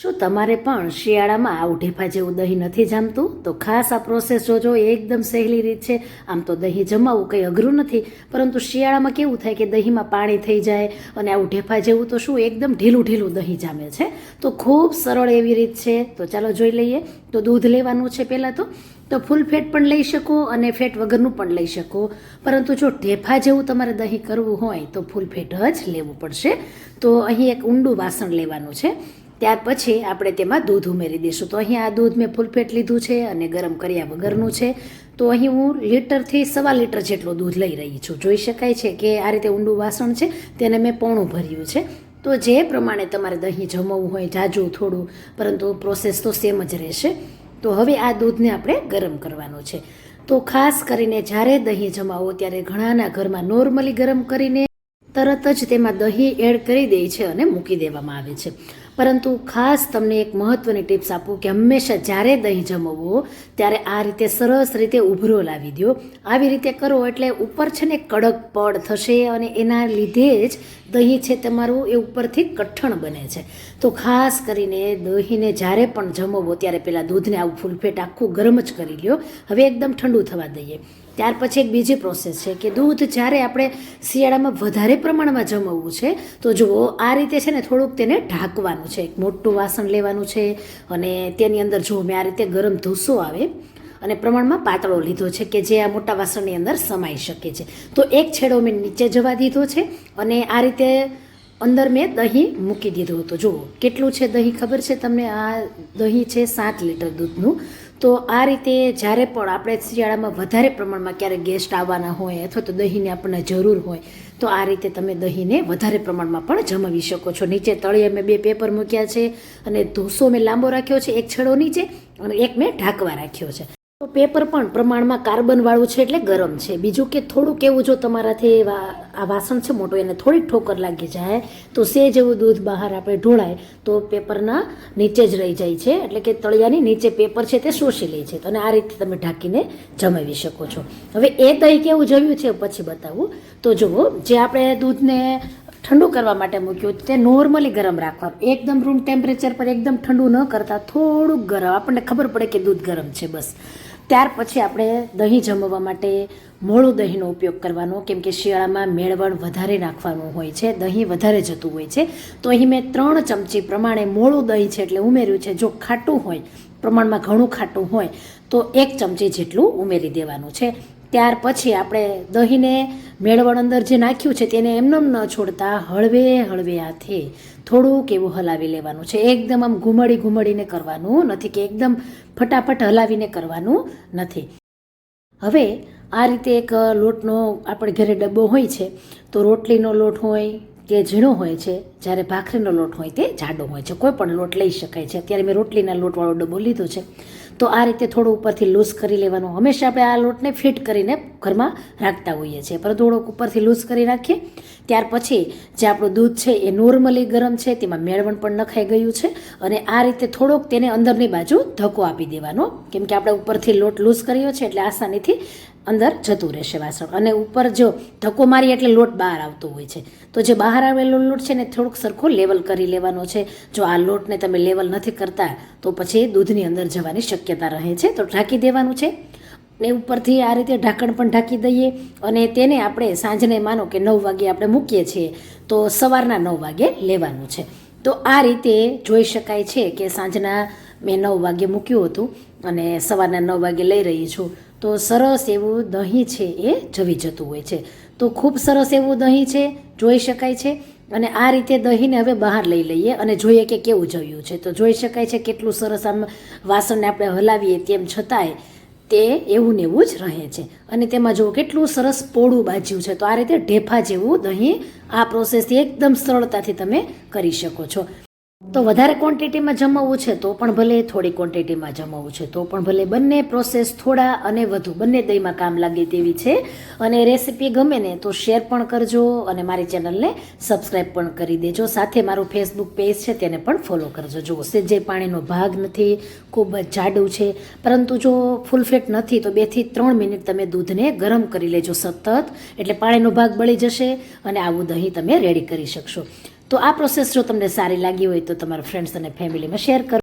શું તમારે પણ શિયાળામાં આવું ઢેફા જેવું દહીં નથી જામતું? તો ખાસ આ પ્રોસેસ જોજો એકદમ સહેલી રીત છે. આમ તો દહીં જમાવવું કંઈ અઘરું નથી, પરંતુ શિયાળામાં કેવું થાય કે દહીંમાં પાણી થઈ જાય અને આવું ઢેફા જેવું તો શું એકદમ ઢીલું ઢીલું દહીં જામે છે. તો ખૂબ સરળ એવી રીત છે. તો ચાલો જોઈ લઈએ. તો દૂધ લેવાનું છે પહેલાં તો. તો ફૂલ ફેટ પણ લઈ શકો અને ફેટ વગરનું પણ લઈ શકો. પરંતુ જો ઢેફા જેવું તમારે દહીં કરવું હોય તો ફૂલ ફેટ જ લેવું પડશે. તો અહીં એક ઊંડું વાસણ લેવાનું છે. ત્યાર પછી આપણે તેમાં દૂધ ઉમેરી દઈશું. તો અહીં આ દૂધ મેં ફૂલફેટ લીધું છે અને ગરમ કર્યા વગરનું છે. તો અહીં હું લીટરથી સવા લીટર જેટલું દૂધ લઈ રહી છું. જોઈ શકાય છે કે આ રીતે ઊંડું વાસણ છે, તેને મેં પોણું ભર્યું છે. તો જે પ્રમાણે તમારે દહીં જમવું હોય, જાજુ થોડું, પરંતુ પ્રોસેસ તો સેમ જ રહેશે. તો હવે આ દૂધને આપણે ગરમ કરવાનું છે. તો ખાસ કરીને જ્યારે દહીં જમાવો, ત્યારે ઘણાના ઘરમાં નોર્મલી ગરમ કરીને તરત જ તેમાં દહીં એડ કરી દે છે અને મૂકી દેવામાં આવે છે. પરંતુ ખાસ તમને એક મહત્વની ટિપ્સ આપું કે હંમેશા જ્યારે દહીં જમવો, ત્યારે આ રીતે સરસ રીતે ઉભરો લાવી દો આવી રીતે કરો એટલે ઉપર છે ને કડક પડ થશે અને એના લીધે જ દહીં છે તમારું એ ઉપરથી કઠણ બને છે. તો ખાસ કરીને દહીંને જ્યારે પણ જમવો, ત્યારે પહેલાં દૂધને આવું ફૂલફેટ આખું ગરમ જ કરી લ્યો. હવે એકદમ ઠંડુ થવા દઈએ. ત્યાર પછી એક બીજી પ્રોસેસ છે કે દૂધ જ્યારે આપણે શિયાળામાં વધારે પ્રમાણમાં જમવવું છે, તો જુઓ, આ રીતે છે ને થોડુંક તેને ઢાંકવાનું છે. એક મોટું વાસણ લેવાનું છે અને તેની અંદર જુઓ, મેં આ રીતે ગરમ ધૂસો આવે અને પ્રમાણમાં પાતળો લીધો છે કે જે આ મોટા વાસણની અંદર સમાઈ શકે છે. તો એક છેડો મેં નીચે જવા દીધો છે અને આ રીતે અંદર મેં દહીં મૂકી દીધું હતું. જુઓ, કેટલું છે દહીં ખબર છે તમને? આ દહીં છે સાત લીટર દૂધનું. તો આ રીતે જ્યારે પણ આપણે શિયાળામાં વધારે પ્રમાણમાં ક્યારેક ગેસ્ટ આવવાના હોય અથવા તો દહીંની આપણને જરૂર હોય, તો આ રીતે તમે દહીંને વધારે પ્રમાણમાં પણ જમાવી શકો છો. નીચે તળિયે મેં બે પેપર મૂક્યા છે અને ઢોસો મેં લાંબો રાખ્યો છે, એક છેડો નીચે અને એક મેં ઢાંકવા રાખ્યો છે. તો પેપર પણ પ્રમાણમાં કાર્બનવાળું છે એટલે ગરમ છે. બીજું કે થોડુંક એવું જો તમારાથી આ વાસણ છે મોટું, એને થોડીક ઠોકર લાગી જાય, તો સે જેવું દૂધ બહાર આપણે ઢોળાય, તો પેપરના નીચે જ રહી જાય છે. એટલે કે તળિયાની નીચે પેપર છે તે શોષી લે છે. અને આ રીતે તમે ઢાંકીને જમાવી શકો છો. હવે એ દહીં કેવું જમ્યું છે પછી બતાવું. તો જુઓ, જે આપણે દૂધને ઠંડુ કરવા માટે મૂક્યું તે નોર્મલી ગરમ રાખવાનું. એકદમ રૂમ ટેમ્પરેચર પર એકદમ ઠંડુ ન કરતાં થોડુંક ગરમ. આપણને ખબર પડે કે દૂધ ગરમ છે બસ. ત્યાર પછી આપણે દહીં જમવા માટે મોળું દહીંનો ઉપયોગ કરવાનો, કેમ કે શિયાળામાં મેળવણ વધારે નાખવાનું હોય છે, દહીં વધારે જતું હોય છે. તો અહીં મેં ત્રણ ચમચી પ્રમાણે મોળું દહીં છે એટલે ઉમેર્યું છે. જો ખાટું હોય, પ્રમાણમાં ઘણું ખાટું હોય, તો એક ચમચી જેટલું ઉમેરી દેવાનું છે. ત્યાર પછી આપણે દહીંને મેળવણ અંદર જે નાખ્યું છે તેને એમનેમ ન છોડતા હળવે હળવે હાથે થોડુંક એવું હલાવી લેવાનું છે. એકદમ આમ ઘુમડી ઘુમડીને કરવાનું નથી કે એકદમ ફટાફટ હલાવીને કરવાનું નથી. હવે આ રીતે એક લોટનો આપણે ઘરે ડબ્બો હોય છે તો રોટલીનો લોટ હોય કે ઝીણો હોય છે, જ્યારે ભાખરીનો લોટ હોય તે જાડો હોય છે. કોઈ પણ લોટ લઈ શકાય છે. અત્યારે મેં રોટલીના લોટવાળો ડબ્બો લીધો છે. તો આ રીતે થોડું ઉપરથી લૂઝ કરી લેવાનું. હંમેશા આપણે આ લોટને ફિટ કરીને ઘરમાં રાખતા હોઈએ છીએ. પરંતુ થોડોક ઉપરથી લૂઝ કરી રાખીએ ત્યાર પછી જે આપણું દૂધ છે એ નોર્મલી ગરમ છે, તેમાં મેળવણ પણ નખાઈ ગયું છે અને આ રીતે થોડોક તેને અંદરની બાજુ ધક્કો આપી દેવાનો. કેમ કે આપણે ઉપરથી લોટ લૂઝ કર્યો છે એટલે આસાનીથી અંદર જતું રહેશે વાસણ. અને ઉપર જો ધક્કો મારી એટલે લોટ બહાર આવતો હોય છે. તો જે બહાર આવેલો લોટ છે ને, થોડુંક સરખો લેવલ કરી લેવાનો છે. જો આ લોટને તમે લેવલ નથી કરતા, તો પછી દૂધની અંદર જવાની શક્યતા રહે છે. તો ઢાંકી દેવાનું છે. ને ઉપરથી આ રીતે ઢાંકણ પણ ઢાંકી દઈએ. અને તેને આપણે સાંજને માનો કે નવ વાગે આપણે મૂકીએ છીએ, તો સવારના નવ વાગે લેવાનું છે. તો આ રીતે જોઈ શકાય છે કે સાંજના મેં નવ વાગે મૂક્યું હતું અને સવારના નવ વાગે લઈ રહી છું. તો સરસ એવું દહીં છે એ જવી જતું હોય છે. તો ખૂબ સરસ એવું દહીં છે, જોઈ શકાય છે? અને આ રીતે દહીંને હવે બહાર લઈ લઈએ અને જોઈએ કે કેવું જવ્યું છે. તો જોઈ શકાય છે કેટલું સરસ આમ વાસણને આપણે હલાવીએ તેમ છતાંય તે એવું ને એવું જ રહે છે. અને તેમાં જુઓ કેટલું સરસ પોળું બાજ્યું છે. તો આ રીતે ઢેફા જેવું દહીં આ પ્રોસેસથી એકદમ સરળતાથી તમે કરી શકો છો. તો વધારે ક્વોન્ટિટીમાં જમાવવું છે તો પણ ભલે થોડી ક્વોન્ટિટીમાં જમાવવું છે તો પણ ભલે બંને પ્રોસેસ થોડા અને વધુ, બંને દહીંમાં કામ લાગે તેવી છે. અને રેસીપી ગમે ને તો શેર પણ કરજો અને મારી ચેનલને સબસ્ક્રાઈબ પણ કરી દેજો. સાથે મારું ફેસબુક પેજ છે તેને પણ ફોલો કરજો. જુઓ, સેજે પાણીનો ભાગ નથી, ખૂબ જ જાડું છે. પરંતુ જો ફૂલ ફેટ નથી તો બેથી ત્રણ મિનિટ તમે દૂધને ગરમ કરી લેજો સતત. એટલે પાણીનો ભાગ બળી જશે અને આવું દહીં તમે રેડી કરી શકશો. તો આ પ્રોસેસ જો તમને સારી લાગી હોય તો તમારા ફ્રેન્ડ્સ અને ફેમિલીમાં શેર કરો.